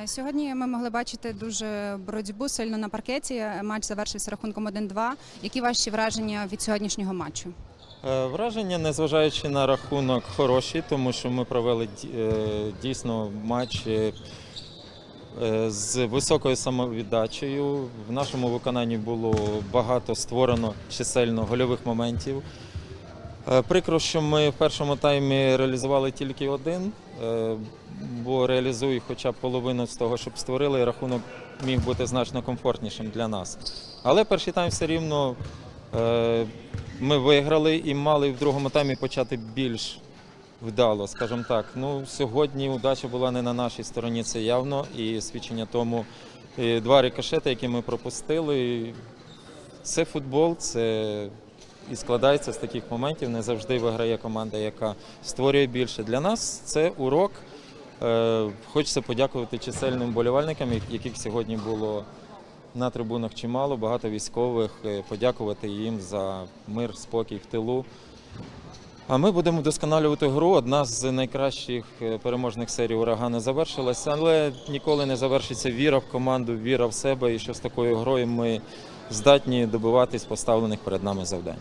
Е, Сьогодні ми могли бачити дуже боротьбу сильно на паркеті. Матч завершився рахунком 1-2. Які ваші враження від сьогоднішнього матчу? Е, Враження, незважаючи на рахунок, хороші, тому що ми провели е, дійсно матч з високою самовіддачею. В нашому виконанні було багато створено чисельно гольових моментів. Прикро, що ми в першому таймі реалізували тільки один, бо реалізуй хоча б половину з того, щоб створили, і рахунок міг бути значно комфортнішим для нас. Але перший тайм все рівно е, ми виграли і мали в другому таймі почати більш вдало, скажімо так. Ну, сьогодні удача була не на нашій стороні, це явно, і свідчення тому е, два рикошети, які ми пропустили. Це футбол, це і складається з таких моментів. Не завжди виграє команда, яка створює більше. Для нас це урок. Е, Хочеться подякувати чисельним вболівальникам, яких сьогодні було на трибунах чимало, багато військових. Е, Подякувати їм за мир, спокій в тилу. А ми будемо вдосконалювати гру. Одна з найкращих е, переможних серій урагани завершилася, але ніколи не завершиться віра в команду, віра в себе. І що з такою грою ми здатні добиватись поставлених перед нами завдань.